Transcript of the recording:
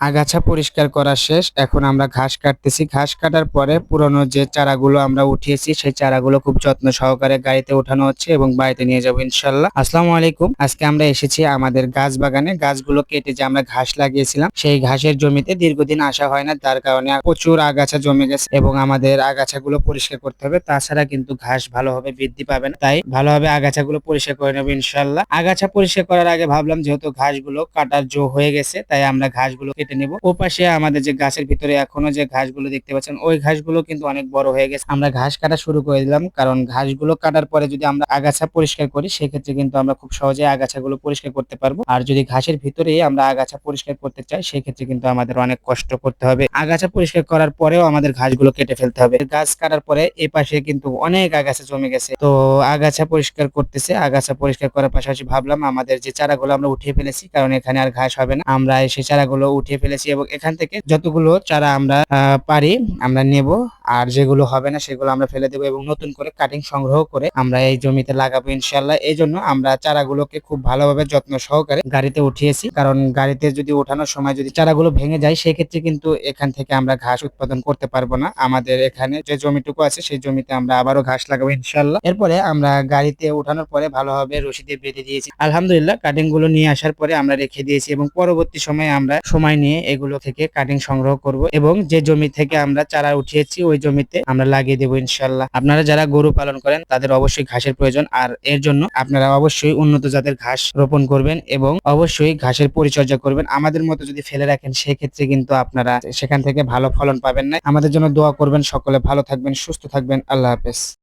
আগাছা পরিষ্কার করা শেষ। এখন আমরা ঘাস কাটতেছি। ঘাস কাটার পরে পুরনো যে চারাগুলো আমরা উঠিয়েছি, সেই চারাগুলো খুব যত্ন সহকারে গাড়িতে ওঠানো হচ্ছে এবং বাড়িতে নিয়ে যাব ইনশাল্লাহ। আসসালামু আলাইকুম। আজকে আমরা এসেছি আমাদের গাছ বাগানে। গাছগুলো কেটে যে আমরা ঘাস লাগিয়েছিলাম, সেই ঘাসের জমিতে দীর্ঘদিন আসা হয় না। তার কারণে প্রচুর আগাছা জমে গেছে এবং আমাদের আগাছাগুলো পরিষ্কার করতে হবে। তাছাড়া কিন্তু ঘাস ভালোভাবে বৃদ্ধি পাবে না। তাই ভালোভাবে আগাছাগুলো পরিষ্কার করে নেব ইনশাল্লাহ। আগাছা পরিষ্কার করার আগে ভাবলাম যেহেতু ঘাসগুলো কাটার জো হয়ে গেছে, তাই আমরা ঘাসগুলো কেটে নেব। ও পাশে আমাদের যে গাছের ভিতরে এখনও যে ঘাসগুলো দেখতে পাচ্ছেন, ওই ঘাসগুলো কিন্তু অনেক বড় হয়ে গেছে। আমরা ঘাস কাটা শুরু করে দিলাম, কারণ ঘাসগুলো কাটার পরে যদি আমরা আগাছা পরিষ্কার করি, সেক্ষেত্রে কিন্তু আমরা খুব সহজে আগাছাগুলো পরিষ্কার করতে পারব। আর যদি ঘাসের ভিতরে আমরা আগাছা পরিষ্কার করতে চাই, সেক্ষেত্রে কিন্তু আমাদের অনেক কষ্ট করতে হবে। আগাছা পরিষ্কার করার পরেও আমাদের ঘাসগুলো কেটে ফেলতে হবে। গাছ কাটার পরে এই পাশে কিন্তু অনেক আগাছা জমে গেছে। তো আগাছা পরিষ্কার করতেছে, আগাছা পরিষ্কার করার পাশাপাশি ভাবলাম আমাদের যে চারাগুলো আমরা উঠিয়ে ফেলেছি, কারণ এখানে আর ঘাস হবে না। আমরা সেই চারাগুলো উঠিয়ে ফেলেছি এবং এখান থেকে যতগুলো চারা আমরা পারি আমরা নেব। আর যেগুলো হবে না সেগুলো আমরা ফেলে দেবো এবং নতুন করে কাটিং সংগ্রহ করে আমরা এই জমিতে লাগাবো ইনশাল্লাহ এই জন্য আমরা চারাগুলোকে খুব ভালোভাবে যত্ন সহকারে গাড়িতে উঠিয়েছি। কারণ গাড়িতে যদি ওঠানোর সময় যদি চারাগুলো ভেঙে যায়, সেক্ষেত্রে কিন্তু এখান থেকে আমরা ঘাস উৎপাদন করতে পারব না। আমাদের এখানে যে জমিটুকু আছে, সেই জমিতে আমরা আবারও ঘাস লাগাবো ইনশাল্লাহ এরপরে আমরা গাড়িতে ওঠানোর পরে ভালোভাবে রশি দিয়ে বেঁধে দিয়েছি। আলহামদুলিল্লাহ কাটিংগুলো নিয়ে আসার পরে আমরা রেখে দিয়েছি এবং পরবর্তী সময়ে আমরা সময় নিয়ে এগুলো থেকে কাটিং সংগ্রহ করব এবং যে জমি থেকে আমরা চারা উঠিয়েছি, ওই জমিতে আমরা লাগিয়ে দেবো ইনশাল্লাহ আপনারা যারা গরু পালন করেন, তাদের অবশ্যই ঘাসের প্রয়োজন। আর এর জন্য আপনারা অবশ্যই উন্নত জাতের ঘাস রোপণ করবেন এবং অবশ্যই ঘাসের পরিচর্যা করবেন। আমাদের মতো যদি ফেলে রাখেন, সেক্ষেত্রে কিন্তু আপনারা সেখান থেকে ভালো ফলন পাবেন না। আমাদের জন্য দোয়া করবেন। সকলে ভালো থাকবেন, সুস্থ থাকবেন। আল্লাহ হাফেজ।